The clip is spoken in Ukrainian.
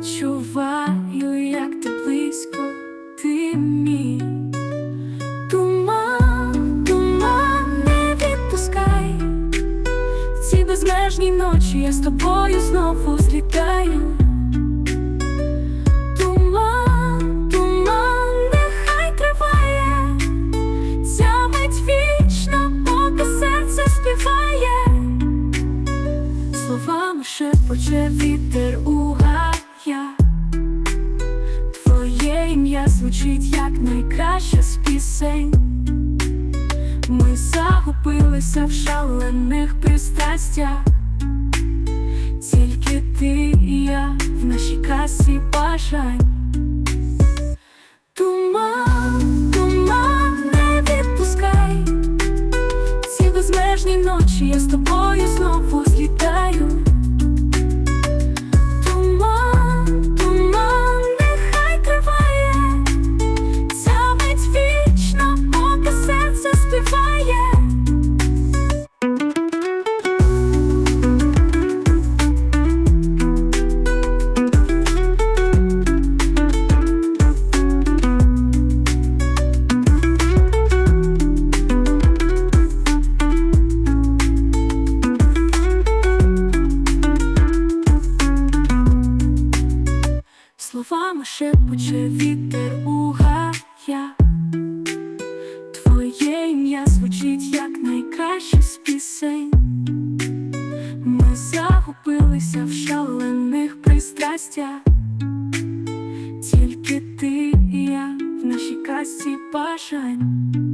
відчуваю, як ти близько ти мій. Туман, туман, не відпускай в ці безмежні ночі я з тобою знову злітаю. Туман, туман, нехай триває, ця мить вічна, серце співає, словами шепоче вітер у Твоє звучить як найкраща з пісень. Ми загубилися в шалених пристрастях. Тільки ти і я в нашій касі бажань. Туман, туман, не відпускай. Ці безмежні ночі я з тобою знову Словами шепоче вітер у гая Твоє ім'я звучить як найкраще з пісень. Ми загубилися в шалених пристрастях. Тільки ти і я в нашій касті бажань.